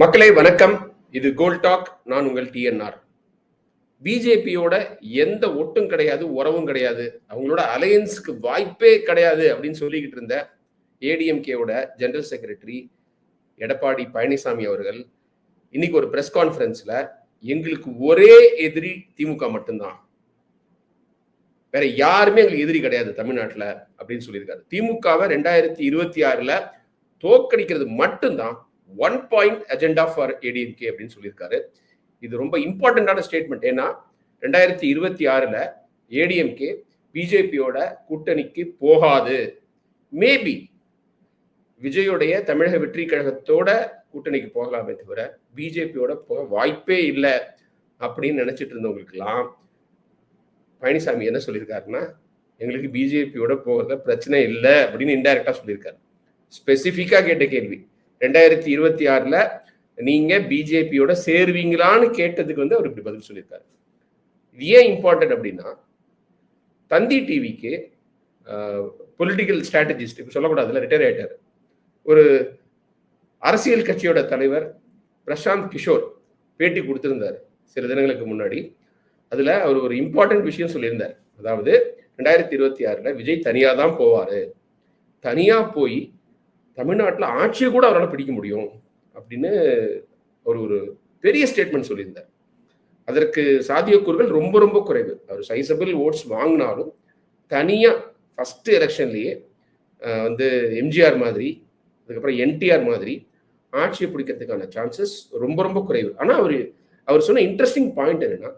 மக்களே வணக்கம். இது கோல் டாக். நான் உங்கள் டிஎன்ஆர் பிஜேபியோட எந்த ஒட்டும் கிடையாது உறவும் கிடையாது. அவங்களோட அலையன்ஸுக்கு வாய்ப்பே கிடையாது அப்படின்னு சொல்லிக்கிட்டு இருந்த ஏடிஎம்கேவோட ஜெனரல் செக்ரட்டரி எடப்பாடி பழனிசாமி அவர்கள் இன்னைக்கு ஒரு பிரஸ் கான்ஃபரன்ஸ்ல எங்களுக்கு ஒரே எதிரி திமுக மட்டும்தான். வேற யாருமே எங்களுக்கு எதிரி கிடையாது தமிழ்நாட்டில் அப்படின்னு சொல்லியிருக்காரு. திமுகவை ரெண்டாயிரத்தி இருபத்தி ஆறுல தோக்கடிக்கிறது மட்டும்தான் one point agenda for ADMK அப்படின்னு சொல்லியிருக்காரு. இது ரொம்ப இம்பார்ட்டண்டான ஸ்டேட்மெண்ட் ஏன்னா ரெண்டாயிரத்தி இருபத்தி ஆறில் ஏடிஎம்கே பிஜேபியோட கூட்டணிக்கு போகாது. மேபி விஜயோடைய தமிழக வெற்றி கழகத்தோட கூட்டணிக்கு போகலாமே தவிர பிஜேபியோட போக வாய்ப்பே இல்லை அப்படின்னு நினைச்சிட்டு இருந்தவங்களுக்கெல்லாம் பழனிசாமி என்ன சொல்லியிருக்காருன்னா எங்களுக்கு பிஜேபியோட போகிறத பிரச்சனை இல்லை அப்படின்னு இன்டைரக்டா சொல்லியிருக்காரு. ஸ்பெசிஃபிக்காக கேட்ட கேள்வி. ரெண்டாயிரத்தி இருபத்தி ஆறுல நீங்க பிஜேபியோட சேருவீங்களான்னு கேட்டதுக்கு வந்து அவர் இப்படி பதில் சொல்லியிருக்காரு. இது ஏன் இம்பார்ட்டன்ட் அப்படின்னா தந்தி டிவிக்கு பொலிட்டிக்கல் ஸ்ட்ராட்டஜிஸ்ட் இப்போ சொல்லக்கூடாதுல ரிட்டையர் ஆயிட்டார். ஒரு அரசியல் கட்சியோட தலைவர் பிரசாந்த் கிஷோர் பேட்டி கொடுத்திருந்தார் சில தினங்களுக்கு முன்னாடி. அதில் அவர் ஒரு இம்பார்ட்டன்ட் விஷயம் சொல்லியிருந்தார். அதாவது ரெண்டாயிரத்தி இருபத்தி ஆறில் விஜய் தனியாக தான் போவார். தனியாக போய் தமிழ்நாட்டில் ஆட்சியை கூட அவரால் பிடிக்க முடியும் அப்படின்னு ஒரு ஒரு பெரிய ஸ்டேட்மெண்ட் சொல்லியிருந்தார். அதற்கு சாத்தியக்கூறுகள் ரொம்ப ரொம்ப குறைவு. அவர் சைசபிள் ஓட்ஸ் வாங்கினாலும் தனியாக ஃபஸ்ட்டு எலெக்ஷன்லேயே வந்து எம்ஜிஆர் மாதிரி அதுக்கப்புறம் என்டிஆர் மாதிரி ஆட்சியை பிடிக்கிறதுக்கான சான்சஸ் ரொம்ப ரொம்ப குறைவு. ஆனால் அவர் அவர் சொன்ன இன்ட்ரெஸ்டிங் பாயிண்ட் என்னன்னா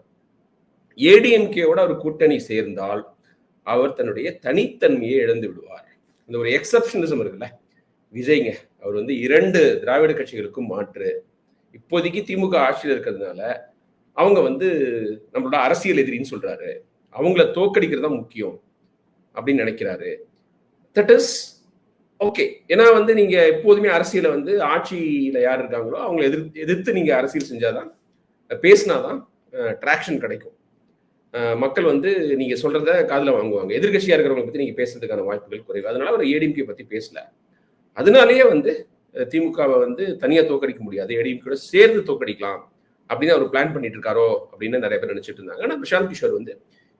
ஏடிஎம்கேவோட அவர் கூட்டணி சேர்ந்தால் அவர் தன்னுடைய தனித்தன்மையை இழந்து விடுவார். இந்த ஒரு எக்ஸப்ஷனிசம் இருக்குல்ல? விஜய்ங்க. அவர் வந்து இரண்டு திராவிட கட்சிகளுக்கும் மாற்று. இப்போதைக்கு திமுக ஆட்சியில் இருக்கிறதுனால அவங்க வந்து நம்மளோட அரசியல் எதிரின்னு சொல்றாரு. அவங்கள தோக்கடிக்கிறது தான் முக்கியம் அப்படின்னு நினைக்கிறாரு. தட் இஸ் ஓகே ஏன்னா வந்து நீங்க எப்போதுமே அரசியல வந்து ஆட்சியில யார் இருக்காங்களோ அவங்களை எதிர்த்து எதிர்த்து நீங்க அரசியல் செஞ்சாதான் பேசினாதான் ட்ராக்ஷன் கிடைக்கும். மக்கள் வந்து நீங்க சொல்றத காதில் வாங்குவாங்க. எதிர்கட்சியா இருக்கிறவங்க பத்தி நீங்க பேசுறதுக்கான வாய்ப்புகள் குறைவு. அதனால அவர் ஏடிஎம்கே பத்தி பேசல. அதனாலேயே வந்து திமுகவை வந்து தனியாக தோக்கடிக்க முடியாது. ஏடிஎம்கே சேர்ந்து தோக்கடிக்கலாம் அப்படின்னு அவர் பிளான் பண்ணிட்டு இருக்காரோ அப்படின்னு நிறைய பேர் நினைச்சிட்டு இருந்தாங்க. ஆனால் பிரசாந்த் கிஷோர் வந்து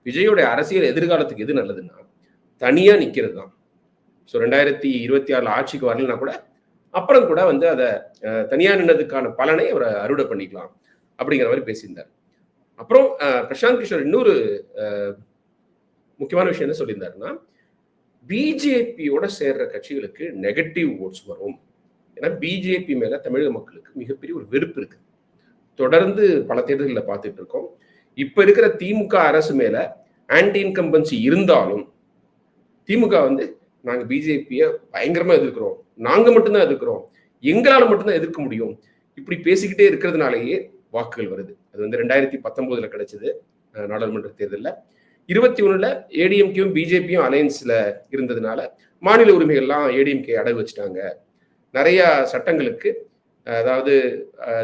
விஜயோட அரசியல் எதிர்காலத்துக்கு எது நல்லதுன்னா தனியாக நிற்கிறது தான். ஸோ ரெண்டாயிரத்தி இருபத்தி ஆறுல ஆட்சிக்கு வரலன்னா கூட அப்புறம் கூட வந்து அதை தனியாக நின்றதுக்கான பலனை அவரை அறுவடை பண்ணிக்கலாம் அப்படிங்கிற மாதிரி பேசியிருந்தார். அப்புறம் பிரசாந்த் கிஷோர் இன்னொரு முக்கியமான விஷயம் என்ன சொல்லியிருந்தாருன்னா பிஜேபியோட சேர்ற கட்சிகளுக்கு நெகட்டிவ் ஓட்ஸ் வரும். ஏன்னா பிஜேபி மேல தமிழக மக்களுக்கு மிகப்பெரிய ஒரு வெறுப்பு இருக்கு. தொடர்ந்து பல தேர்தல்களில் பார்த்துட்டு இருக்கோம். இப்ப இருக்கிற திமுக அரசு மேல ஆன்டி இன்கம்பன்சி இருந்தாலும் திமுக வந்து நாங்க பிஜேபியை பயங்கரமா எதிர்க்கிறோம். நாங்க மட்டும்தான் எதிர்க்கிறோம். எங்களால மட்டும்தான் எதிர்க்க முடியும். இப்படி பேசிக்கிட்டே இருக்கிறதுனாலேயே வாக்குகள் வருது. அது வந்து ரெண்டாயிரத்தி பத்தொன்பதுல கிடைச்சது நாடாளுமன்ற தேர்தலில். இருபத்தி ஒண்ணுல ஏடிஎம்கேயும் பிஜேபியும் அலையன்ஸ்ல இருந்ததுனால மாநில உரிமைகள்லாம் ஏடிஎம்கே அடகு வச்சுட்டாங்க. நிறைய சட்டங்களுக்கு அதாவது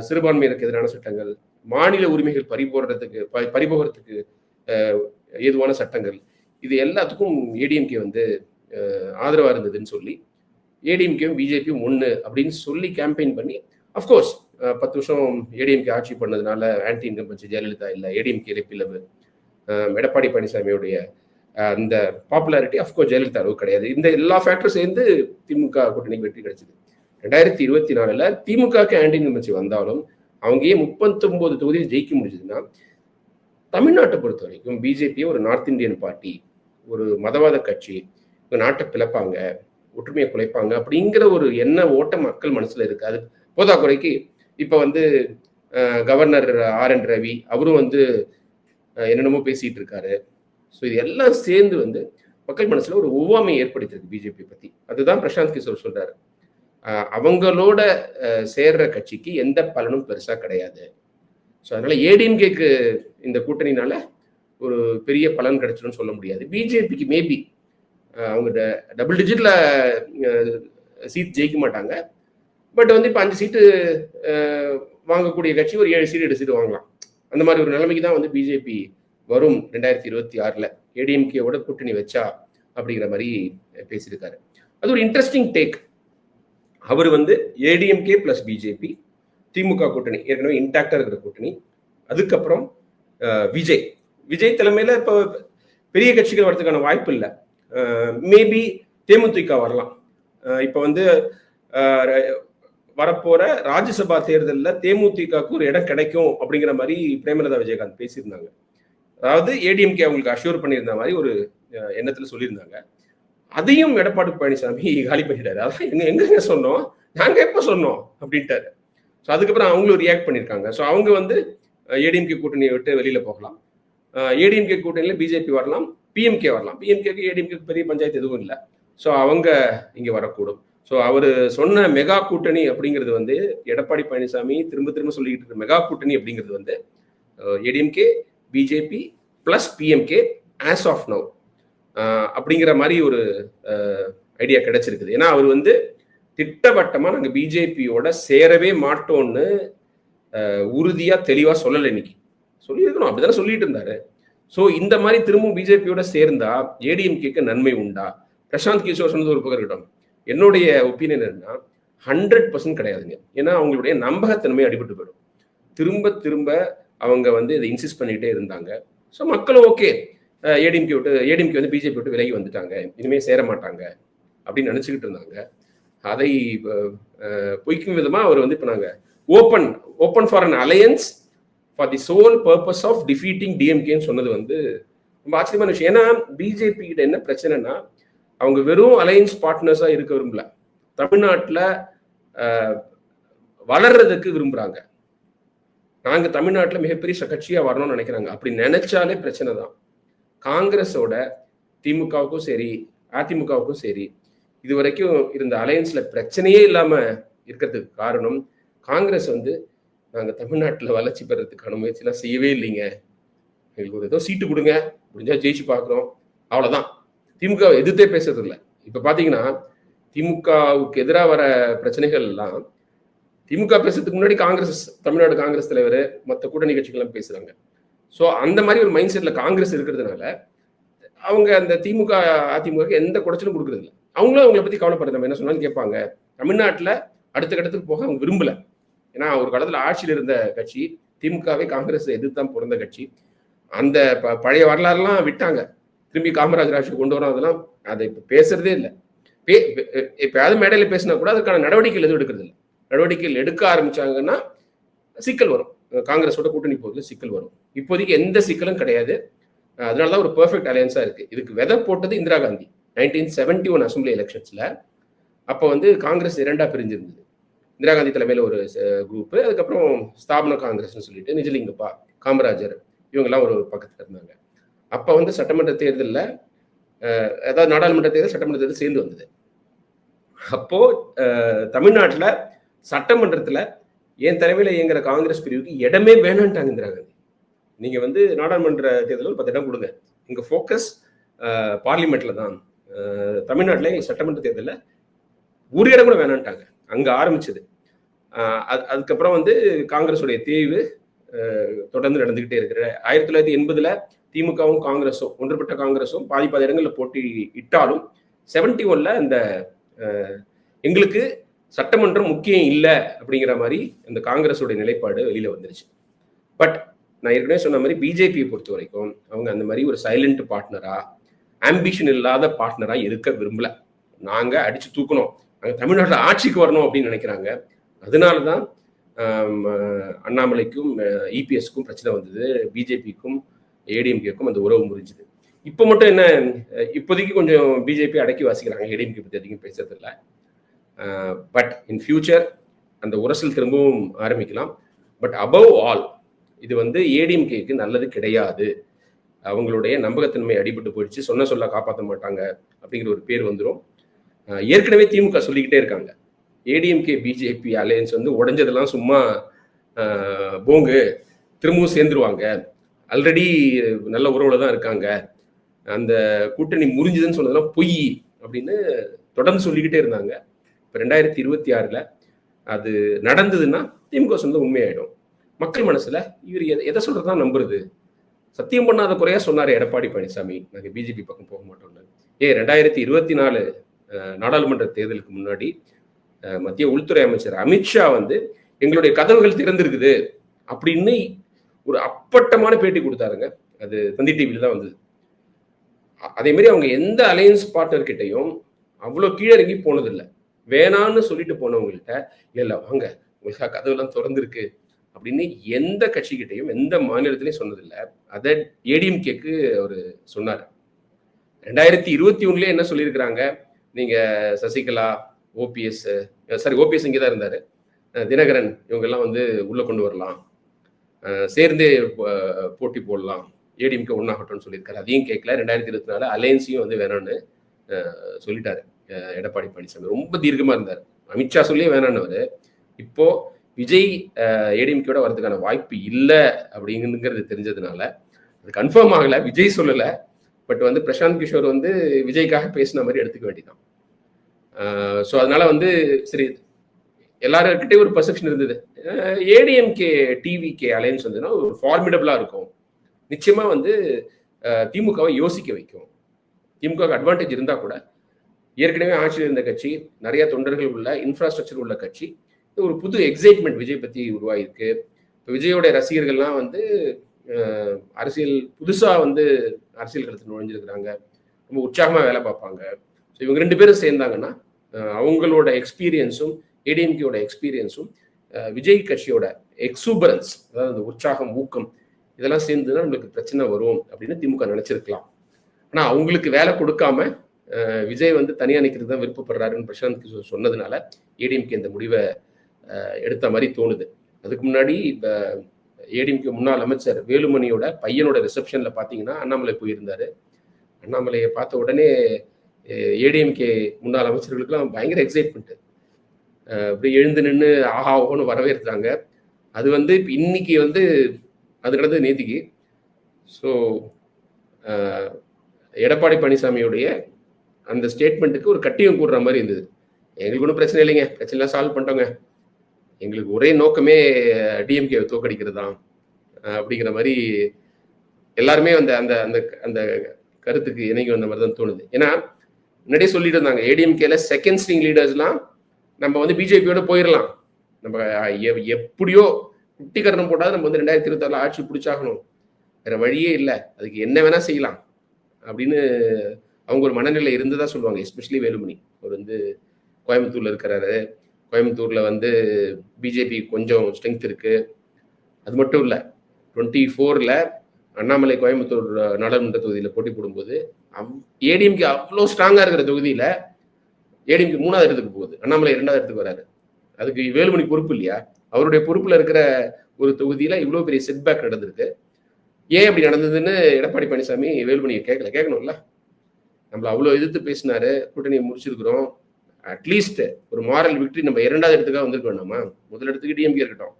சிறுபான்மையினருக்கு எதிரான சட்டங்கள் மாநில உரிமைகள் பறிபோடுறதுக்கு பறிபோகிறதுக்கு ஏதுவான சட்டங்கள் இது எல்லாத்துக்கும் ஏடிஎம்கே வந்து ஆதரவாக இருந்ததுன்னு சொல்லி ஏடிஎம்கேயும் பிஜேபியும் ஒன்று அப்படின்னு சொல்லி கேம்பெயின் பண்ணி அஃப்கோர்ஸ் பத்து வருஷம் ஏடிஎம்கே ஆட்சி பண்ணதுனால ஆன்டி இன்கம்பன்சி ஜெயலலிதா இல்லை ஏடிஎம்கே பிளவு. எடப்பாடி பழனிசாமியுடைய அந்த பாப்புலாரிட்டி அஃப்கோர்ஸ் ஜெயலலிதா அளவு கிடையாது. இந்த எல்லா ஃபேக்டரும் சேர்ந்து திமுக கூட்டணிக்கு வெற்றி கிடைச்சது. ரெண்டாயிரத்தி இருபத்தி நாலுல திமுகக்கு ஆன்டி இன்கம்பன்சி வந்தாலும் அவங்க ஏன் முப்பத்தொன்பது தொகுதியில் ஜெயிக்க முடிஞ்சதுன்னா தமிழ்நாட்டை பொறுத்த வரைக்கும் பிஜேபி ஒரு நார்த் இந்தியன் பார்ட்டி ஒரு மதவாத கட்சி நாட்டை பிளப்பாங்க ஒற்றுமையை குலைப்பாங்க அப்படிங்கிற ஒரு எண்ண ஓட்டம் மக்கள் மனசுல இருக்கு. அது போதாக்குறைக்கு இப்ப வந்து கவர்னர் ஆர் என் ரவி அவரும் வந்து என்னென்னமோ பேசிட்டு இருக்காரு ஸோ இது எல்லாம் சேர்ந்து வந்து மக்கள் மனசில் ஒரு ஒவ்வாமை ஏற்படுத்தியிருக்கு பிஜேபி பற்றி அதுதான் பிரசாந்த் கிஷோர் சொல்கிறார் அவங்களோட சேர்ற கட்சிக்கு எந்த பலனும் பெருசாக கிடையாது. ஸோ அதனால் ஏடிஎம்கேக்கு இந்த கூட்டணினால ஒரு பெரிய பலன் கிடைச்சிடும் சொல்ல முடியாது. பிஜேபிக்கு மேபி அவங்க டபுள் டிஜிட்டில் சீட் ஜெயிக்க மாட்டாங்க. பட் வந்து இப்போ அஞ்சு சீட்டு வாங்கக்கூடிய கட்சி ஒரு ஏழு சீட்டு எட்டு சீட்டு வாங்கலாம். அந்த மாதிரி ஒரு நிலைமைக்கு தான் வந்து பிஜேபி வரும் ரெண்டாயிரத்தி இருபத்தி ஆறில். ஏடிஎம்கேவோட கூட்டணி வச்சா அப்படிங்கிற மாதிரி பேசியிருக்காரு. அது ஒரு இன்ட்ரெஸ்டிங் டேக் அவர் வந்து ஏடிஎம்கே பிளஸ் பிஜேபி திமுக கூட்டணி ஏற்கனவே இன்டாக்டாக இருக்கிற கூட்டணி. அதுக்கப்புறம் விஜய். விஜய் தலைமையில் இப்போ பெரிய கட்சிகள் வரதுக்கான வாய்ப்பு இல்லை. மேபி தேமுதிக வரலாம். இப்போ வந்து வரப்போற ராஜ்யசபா தேர்தலில் தேமுதிகவுக்கு ஒரு இடம் கிடைக்கும் அப்படிங்கிற மாதிரி பிரேமலதா விஜயகாந்த் பேசியிருந்தாங்க. அதாவது ஏடிஎம்கே அவங்களுக்கு அஷ்யூர் பண்ணியிருந்த மாதிரி ஒரு எண்ணத்துல சொல்லியிருந்தாங்க. அதையும் எடப்பாடி பழனிசாமி காலி பண்ணிட்டாரு. அதான் எங்க எங்கங்க சொன்னோம்? நாங்க எப்ப சொன்னோம்? அப்படின்ட்டாரு. ஸோ அதுக்கப்புறம் அவங்களும் ரியாக்ட் பண்ணியிருக்காங்க. ஸோ அவங்க வந்து ஏடிஎம்கே கூட்டணியை விட்டு வெளியில போகலாம். ஏடிஎம்கே கூட்டணியில் பிஜேபி வரலாம் பிஎம்கே வரலாம். பிஎம்கேக்கு ஏடிஎம்கே பெரிய பஞ்சாயத்து எதுவும் இல்லை. ஸோ அவங்க இங்கே வரக்கூடும். ஸோ அவர் சொன்ன மெகா கூட்டணி அப்படிங்கிறது வந்து எடப்பாடி பழனிசாமி திரும்ப திரும்ப சொல்லிக்கிட்டு இருக்க மெகா கூட்டணி அப்படிங்கிறது வந்து ADMK BJP plus PMK as of now அப்படிங்கிற மாதிரி ஒரு ஐடியா கிடைச்சிருக்குது. ஏன்னா அவர் வந்து திட்டவட்டமாக நாங்கள் பிஜேபியோட சேரவே மாட்டோம்னு உறுதியாக தெளிவாக சொல்லலை இன்னைக்கு. சொல்லியிருக்கணும். அப்படிதானே சொல்லிட்டு இருந்தாரு. ஸோ இந்த மாதிரி திரும்பவும் பிஜேபியோட சேர்ந்தா ஏடிஎம்கேக்கு நன்மை உண்டா? பிரசாந்த் கிஷோர் சொன்னது ஒரு பக்கம் இருக்கட்டும். என்னுடைய ஒப்பீனியன் என்னன்னா ஹண்ட்ரட் பர்சன்ட் கிடையாதுங்க. ஏன்னா அவங்களுடைய நம்பகத்தன்மை அடிபட்டு போயிடும். திரும்ப திரும்ப அவங்க வந்து இதை இன்சிஸ்ட் பண்ணிக்கிட்டே இருந்தாங்க. ஸோ மக்களும் ஓகே ஏடிஎம்கே விட்டு ஏடிஎம்கே வந்து பிஜேபி விட்டு விலகி வந்துட்டாங்க. இனிமேல் சேர மாட்டாங்க. அப்படின்னு நினச்சிக்கிட்டு இருந்தாங்க. அதை பொய்க்கும் விதமாக அவர் வந்து இப்போ நாங்கள் open open for an alliance for the sole purpose of defeating டிஎம்கேன்னு சொன்னது வந்து ரொம்ப ஆச்சரியமான விஷயம். ஏன்னா பிஜேபி கிட்ட என்ன பிரச்சனைனா அவங்க வெறும் அலையன்ஸ் பார்ட்னர்ஸாக இருக்க விரும்பல. தமிழ்நாட்டில் வளர்றதுக்கு விரும்புகிறாங்க நாங்கள் தமிழ்நாட்டில் மிகப்பெரிய கட்சியாக வரணும்னு நினைக்கிறாங்க. அப்படி நினைச்சாலே பிரச்சனை தான். காங்கிரஸோட திமுகவுக்கும் சரி அதிமுகவுக்கும் சரி இது வரைக்கும் இருந்த அலையன்ஸில் பிரச்சனையே இல்லாமல் இருக்கிறதுக்கு காரணம் காங்கிரஸ் வந்து நாங்கள் தமிழ்நாட்டில் வளர்ச்சி பெறதுக்கான முயற்சிலாம் செய்யவே இல்லைங்க. எங்களுக்கு ஒரு ஏதோ சீட்டு கொடுங்க. முடிஞ்சால் ஜெயிச்சு பார்க்குறோம். அவ்வளோதான் திமுக எதிர்த்தே பேசுறது இல்லை இப்ப பாத்தீங்கன்னா திமுகவுக்கு எதிராக வர பிரச்சனைகள் எல்லாம் திமுக பேசுறதுக்கு முன்னாடி காங்கிரஸ் தமிழ்நாடு காங்கிரஸ் தலைவர் மற்ற கூட்டணி கட்சிகள்லாம் பேசுறாங்க. ஸோ அந்த மாதிரி ஒரு மைண்ட் செட்ல காங்கிரஸ் இருக்கிறதுனால அவங்க அந்த திமுக அதிமுக எந்த குடைச்சலும் கொடுக்கறது இல்லை. அவங்களும் அவங்கள பத்தி கவலைப்படுறது நம்ம என்ன சொன்னாலும் கேட்பாங்க. தமிழ்நாட்டில் அடுத்த கட்டத்துக்கு போக அவங்க விரும்பல. ஏன்னா ஒரு காலத்தில் ஆட்சியில் இருந்த கட்சி திமுகவே காங்கிரஸ் எதிர்த்து தான் பிறந்த கட்சி. அந்த ப- பழைய வரலாறுலாம் விட்டாங்க. திரும்பி காமராஜர் ஆட்சி கொண்டு வரோம் அதெல்லாம் அதை இப்போ பேசுறதே இல்லை. பே எப்பயாவது மேடையில் பேசினா கூட அதுக்கான நடவடிக்கைகள் எதுவும் எடுக்கிறது இல்லை. நடவடிக்கைகள் எடுக்க ஆரம்பிச்சாங்கன்னா சிக்கல் வரும். காங்கிரஸோட கூட்டணி போகுதுல சிக்கல் வரும். இப்போதைக்கு எந்த சிக்கலும் கிடையாது. அதனால தான் ஒரு பெர்ஃபெக்ட் அலையன்ஸா இருக்கு. இதுக்கு வெதை போட்டது Indira Gandhi. Nineteen seventy one assembly எலெக்ஷன்ஸ்ல அப்போ வந்து காங்கிரஸ் இரண்டா பிரிஞ்சிருந்தது. இந்திரா காந்தி தலைமையில் ஒரு குரூப் அதுக்கப்புறம் ஸ்தாபன காங்கிரஸ்னு சொல்லிட்டு நிஜலிங்கப்பா காமராஜர் இவங்கெல்லாம் ஒரு பக்கத்துல இருந்தாங்க. அப்போ வந்து சட்டமன்ற தேர்தலில் அதாவது நாடாளுமன்ற தேர்தல் சட்டமன்ற தேர்தல் சேர்ந்து வந்தது. அப்போ தமிழ்நாட்டில் சட்டமன்றத்தில் என் தலைமையில் இயங்குற காங்கிரஸ் பிரிவுக்கு இடமே வேணான்ட்டாங்க இந்திரா காந்தி. வந்து நாடாளுமன்ற தேர்தலில் பத்து இடம் கொடுங்க. இங்கே ஃபோக்கஸ் பார்லிமெண்ட்டில் தான். தமிழ்நாட்டில் எங்கள் சட்டமன்ற தேர்தலில் ஒரு இடம் கூட வேணான்ட்டாங்க. அங்கே ஆரம்பிச்சது. அது- அதுக்கப்புறம் வந்து காங்கிரஸுடைய தேய்வு தொடர்ந்து நடந்துக்கிட்டே இருக்கிற ஆயிரத்தி தொள்ளாயிரத்தி எண்பதில் திமுகவும் காங்கிரஸும் ஒன்றுபட்ட காங்கிரஸும் பாதி பாதி இடங்களில் போட்டி இட்டாலும் செவன்டி ஒன்ல இந்த எங்களுக்கு சட்டமன்றம் முக்கியம் இல்லை அப்படிங்கிற மாதிரி இந்த காங்கிரஸோட நிலைப்பாடு வெளியில வந்துருச்சு. பட் நான் ஏற்கனவே சொன்ன மாதிரி பிஜேபியை பொறுத்த வரைக்கும் அவங்க அந்த மாதிரி ஒரு சைலண்ட் பார்ட்னரா ஆம்பிஷன் இல்லாத பார்ட்னரா இருக்க விரும்பல. நாங்க அடிச்சு தூக்கணும். அங்கே தமிழ்நாட்டில் ஆட்சிக்கு வரணும் அப்படின்னு நினைக்கிறாங்க. அதனால தான் அண்ணாமலைக்கும் இபிஎஸ்க்கும் பிரச்சனை வந்தது பிஜேபிக்கும் ஏடிஎம்கேக்கும் அந்த உறவு முறிஞ்சுது. இப்போ மட்டும் என்ன இப்போதைக்கு கொஞ்சம் பிஜேபி அடக்கி வாசிக்கிறாங்க ஏடிஎம்கே பற்றி அதிகம் பேசுறதில்ல இல்லை. பட் இன் ஃபியூச்சர் அந்த உரசல் திரும்பவும் ஆரம்பிக்கலாம். பட் அபவ் ஆல் இது வந்து ஏடிஎம்கேக்கு நல்லது கிடையாது. அவங்களுடைய நம்பகத்தன்மை அடிபட்டு போயிடுச்சு. சொன்ன சொல்ல காப்பாற்ற மாட்டாங்க அப்படிங்கிற ஒரு பேர் வந்துடும் ஏற்கனவே திமுக சொல்லிக்கிட்டே இருக்காங்க. ஏடிஎம்கே பிஜேபி அலையன்ஸ் வந்து உடஞ்சதெல்லாம் சும்மா போங்கு திரும்பவும் சேர்ந்துருவாங்க. ஆல்ரெடி நல்ல உறவுல தான் இருக்காங்க. அந்த கூட்டணி முறிஞ்சுதுன்னு சொன்னதெல்லாம் பொய் அப்படின்னு தொடர்ந்து சொல்லிக்கிட்டே இருந்தாங்க. இப்போ ரெண்டாயிரத்தி இருபத்தி ஆறில் அது நடந்ததுன்னா திமுக சொந்த உண்மையாயிடும். மக்கள் மனசில் இவர் எதை எதை சொல்கிறதா நம்புறது? சத்தியம் பண்ணாத குறையாக சொன்னார் எடப்பாடி பழனிசாமி. நாங்கள் பிஜேபி பக்கம் போக மாட்டோம்னு. ஏ ரெண்டாயிரத்தி இருபத்தி நாலு நாடாளுமன்ற தேர்தலுக்கு முன்னாடி மத்திய உள்துறை அமைச்சர் அமித்ஷா வந்து எங்களுடைய கதவுகள் திறந்திருக்குது அப்படின்னு ஒரு அப்பட்டமான பேட்டி கொடுத்தாருங்க. அது தந்தி டிவியில தான் வந்தது. அதே மாதிரி அவங்க எந்த அலையன்ஸ் பார்ட்னர் கிட்டையும் அவ்வளோ கீழறங்கி போனதில்லை. வேணான்னு சொல்லிட்டு போனவங்கள்ட்ட இல்லை வாங்க. உங்களுக்கு கதவுலாம் திறந்துருக்கு. அப்படின்னு எந்த கட்சிக்கிட்டையும் எந்த மாநிலத்திலையும் சொன்னதில்லை. அதை ஏடிஎம்கேக்கு அவர் சொன்னார். ரெண்டாயிரத்தி இருபத்தி ஒன்றுலேயே என்ன சொல்லியிருக்கிறாங்க? நீங்கள் சசிகலா ஓபிஎஸ் சாரி ஓபிஎஸ் இங்கே தான் இருந்தார். தினகரன் இவங்கெல்லாம் வந்து உள்ளே கொண்டு வரலாம். சேர்ந்தே போட்டி போடலாம். ஏடிஎம்கே ஒன்றாகட்டும்னு சொல்லியிருக்காரு. அதையும் கேட்கல. ரெண்டாயிரத்தி இருபத்தி நாலு அலையன்ஸையும் வந்து வேணான்னு சொல்லிட்டாரு. எடப்பாடி பழனிசாமி. ரொம்ப தீர்க்கமாக இருந்தார். அமித்ஷா சொல்லியே வேணான்னு இப்போ விஜய் ஏடிஎம்கேட வரதுக்கான வாய்ப்பு இல்லை அப்படிங்கிறது தெரிஞ்சதுனால அது கன்ஃபார்ம் ஆகலை. விஜய் சொல்லலை. பட் வந்து பிரசாந்த் கிஷோர் வந்து விஜய்க்காக பேசின மாதிரி எடுத்துக்க வேண்டியதான் ஸோ அதனால வந்து சரி எல்லாருக்கிட்டையும் ஒரு பர்செப்ஷன் இருந்தது. ஏடிஎம்கே டிவிகே அலையன்ஸ் வந்துன்னா ஒரு ஃபார்மிடபிளாக இருக்கும். நிச்சயமாக வந்து திமுகவை யோசிக்க வைக்கும். திமுகவுக்கு அட்வான்டேஜ் இருந்தால் கூட ஏற்கனவே ஆட்சியில் இருந்த கட்சி நிறைய தொண்டர்கள் உள்ள இன்ஃப்ராஸ்ட்ரக்சர் உள்ள கட்சி ஒரு புது எக்ஸைட்மெண்ட் விஜய் பற்றி உருவாயிருக்கு. இப்போ விஜயோடைய ரசிகர்கள்லாம் வந்து அரசியல் புதுசாக வந்து அரசியல் களத்தில் நுழைஞ்சிருக்கிறாங்க. ரொம்ப உற்சாகமாக வேலை பார்ப்பாங்க. ஸோ இவங்க ரெண்டு பேரும் சேர்ந்தாங்கன்னா அவங்களோட எக்ஸ்பீரியன்ஸும் ஏடிஎம்கேயோட எக்ஸ்பீரியன்ஸும் விஜய் கட்சியோட எக்ஸூபரன்ஸ் அதாவது அந்த உற்சாகம் ஊக்கம் இதெல்லாம் சேர்ந்துதான் நம்மளுக்கு பிரச்சனை வரும் அப்படின்னு திமுக நினைச்சிருக்கலாம். ஆனா அவங்களுக்கு வேலை கொடுக்காம விஜய் வந்து தனியா நிற்கிறது தான் விருப்பப்படுறாருன்னு பிரசாந்த் கிஷோர் சொன்னதுனால ஏடிஎம்கே இந்த முடிவை எடுத்த மாதிரி தோணுது. அதுக்கு முன்னாடி இப்போ ஏடிஎம்கே முன்னாள் அமைச்சர் வேலுமணியோட பையனோட ரிசப்ஷன்ல பாத்தீங்கன்னா அண்ணாமலை போயிருந்தாரு. அண்ணாமலையை பார்த்த உடனே ஏடிஎம்கே முன்னாள் அமைச்சர்களுக்கெல்லாம் பயங்கர எக்ஸைட்மெண்ட் அப்படி எழுந்து நின்று ஆஹா ஓன்னு வரவேற்றாங்க. அது வந்து இப்போ இன்னைக்கு வந்து அது நடந்தது நேத்திக்கு. ஸோ எடப்பாடி பழனிசாமியுடைய அந்த ஸ்டேட்மெண்ட்டுக்கு ஒரு கட்டியம் கூடுற மாதிரி இருந்தது. எங்களுக்கு ஒன்றும் பிரச்சனை இல்லைங்க. பிரச்சனைலாம் சால்வ் பண்ணிட்டோங்க. எங்களுக்கு ஒரே நோக்கமே டிஎம்கே தோக்கடிக்கிறது தான் அப்படிங்கிற மாதிரி எல்லாருமே அந்த அந்த அந்த அந்த கருத்துக்கு இணைக்கு வந்த மாதிரி தான் தோணுது. ஏன்னா முன்னாடியே சொல்லிட்டு இருந்தாங்க ஏடிஎம்கேல செகண்ட் ஸ்ட்ரிங் லீடர்ஸ்லாம் நம்ம வந்து பிஜேபியோட போயிடலாம் நம்ம எப்படியோ குட்டிகரணம் போட்டால் நம்ம வந்து ரெண்டாயிரத்தி இருபத்தாறுல ஆட்சி பிடிச்சாகணும். வேற வழியே இல்லை. அதுக்கு என்ன வேணா செய்யலாம். அப்படின்னு அவங்க ஒரு மனநிலை இருந்ததா சொல்லுவாங்க. எஸ்பெஷலி வேலுமணி. அவர் வந்து கோயம்புத்தூர்ல இருக்கிறாரு. கோயம்புத்தூர்ல வந்து பிஜேபி கொஞ்சம் ஸ்ட்ரென்த் இருக்கு. அது மட்டும் இல்லை டுவெண்ட்டி ஃபோர்ல அண்ணாமலை கோயம்புத்தூர் நாடாளுமன்ற தொகுதியில் போட்டி போடும்போது ஏடிஎம்கே அவ்வளோ ஸ்ட்ராங்காக இருக்கிற தொகுதியில் ஏடிஎம்கே மூணாவது இடத்துக்கு போகுது. அண்ணாமலை இரண்டாவது இடத்துக்கு வராரு. அதுக்கு வேலுமணி பொறுப்பு இல்லையா? அவருடைய பொறுப்புல இருக்கிற ஒரு தொகுதியில இவ்வளவு பெரிய செட்பேக் நடந்திருக்கு. ஏன் அப்படி நடந்ததுன்னு எடப்பாடி பழனிசாமி வேலுமணியை கேட்கல கேட்கணும்ல நம்மள அவ்வளோ எதிர்த்து பேசினாரு. கூட்டணியை முடிச்சிருக்கிறோம். அட்லீஸ்ட் ஒரு மாரல் விக்டரி நம்ம இரண்டாவது இடத்துக்காக வந்திருக்க வேண்டாமா முதல் இடத்துக்கு டிஎம்கே இருக்கட்டும்.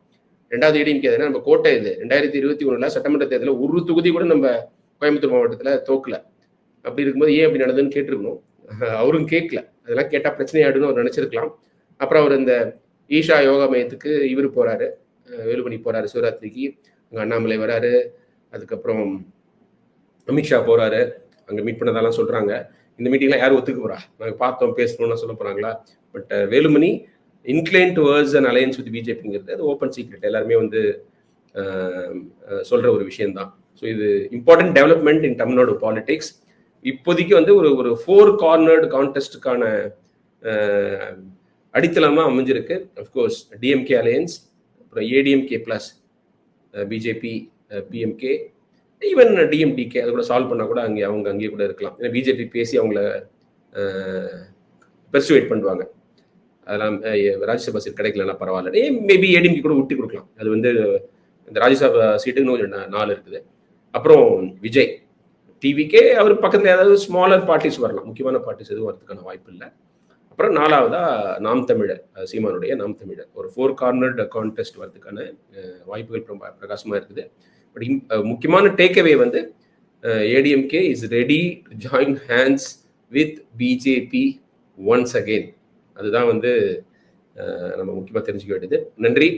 ரெண்டாவது ஏடிஎம்கே நம்ம கோட்டை இது. ரெண்டாயிரத்தி இருபத்தி ஒண்ணுல சட்டமன்ற தேர்தலில் ஒரு தொகுதி கூட நம்ம கோயம்புத்தூர் மாவட்டத்தில் தோக்கல. அப்படி இருக்கும்போது ஏன் அப்படி நடந்ததுன்னு கேட்டிருக்கணும். அவரும் கேட்கல அதெல்லாம் கேட்டால் பிரச்சனையாடுன்னு அவர் நினச்சிருக்கலாம். அப்புறம் அவர் இந்த ஈஷா யோகா மையத்துக்கு இவர் போகிறாரு வேலுமணி போகிறாரு சிவராத்திரிக்கு. அங்கே அண்ணாமலை வராரு. அதுக்கப்புறம் அமித்ஷா போகிறாரு அங்கே மீட் பண்ணதெல்லாம் சொல்கிறாங்க இந்த மீட்டிங்லாம் யாரும் ஒத்துக்க போகிறா நாங்கள் பார்த்தோம் பேசணும்னு சொல்ல போகிறாங்களா but Velumani incline towards and alliance with பிஜேபிங்கிறது அது ஓப்பன் சீக்ரெட் எல்லாருமே வந்து சொல்கிற ஒரு விஷயம்தான். ஸோ இது important development in Tamil Nadu politics இப்போதைக்கு வந்து ஒரு ஒரு ஃபோர் கார்னர்டு கான்டெஸ்ட்டுக்கான அடித்தளமாக அமைஞ்சிருக்கு. அஃப்கோர்ஸ் டிஎம்கே அலையன்ஸ் அப்புறம் ADMK plus BJP PMK even DMDK அது கூட சால்வ் பண்ணால் கூட அங்கே அவங்க அங்கேயே கூட இருக்கலாம். ஏன்னா பிஜேபி பேசி அவங்கள பெர்சுவேட் பண்ணுவாங்க. அதெல்லாம் ராஜ்யசபா சீட் கிடைக்கலன்னா பரவாயில்ல. மேபி ஏடிஎம்கே கூட விட்டு கொடுக்கலாம். அது வந்து இந்த ராஜ்யசபா சீட்டுன்னு கொஞ்சம் நாலு இருக்குது. அப்புறம் விஜய். டிவிக்கே அவர் பக்கத்தில் ஏதாவது ஸ்மாலர் பார்ட்டிஸ் வரலாம். முக்கியமான பார்ட்டிஸ் எதுவும் வரதுக்கான வாய்ப்பு இல்லை. அப்புறம் நாலாவதா நாம் தமிழர் சீமானுடைய நாம் தமிழர். ஒரு ஃபோர் கார்னர்டு கான்டெஸ்ட் வரதுக்கான வாய்ப்புகள் பிரகாசமாக இருக்குது. பட் முக்கியமான டேக்அவே வந்து ADMK is ready to join hands with BJP once again அதுதான் வந்து நம்ம முக்கியமாக தெரிஞ்சுக்க வேண்டியது. நன்றி.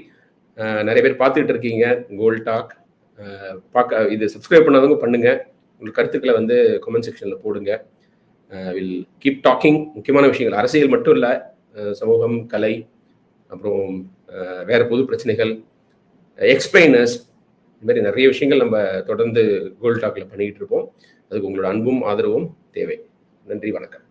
நிறைய பேர் பார்த்துக்கிட்டு இருக்கீங்க. கோல் டாக் பார்க்க இது சப்ஸ்கிரைப் பண்ணாதவங்க பண்ணுங்கள் உங்கள் கருத்துக்களை வந்து கமெண்ட் செக்ஷனில் போடுங்க. வில் கீப் டாக்கிங் முக்கியமான விஷயங்கள். அரசியல் மட்டும் இல்லை uh, சமூகம் கலை அப்புறம் uh, வேறு பொது பிரச்சனைகள் uh, எக்ஸ்பிளைனர்ஸ் இந்த மாதிரி நிறைய விஷயங்கள் நம்ம தொடர்ந்து கோல்ட் டாக்கில் பண்ணிக்கிட்டு இருப்போம். அதுக்கு உங்களோட அன்பும் ஆதரவும் தேவை. நன்றி வணக்கம்.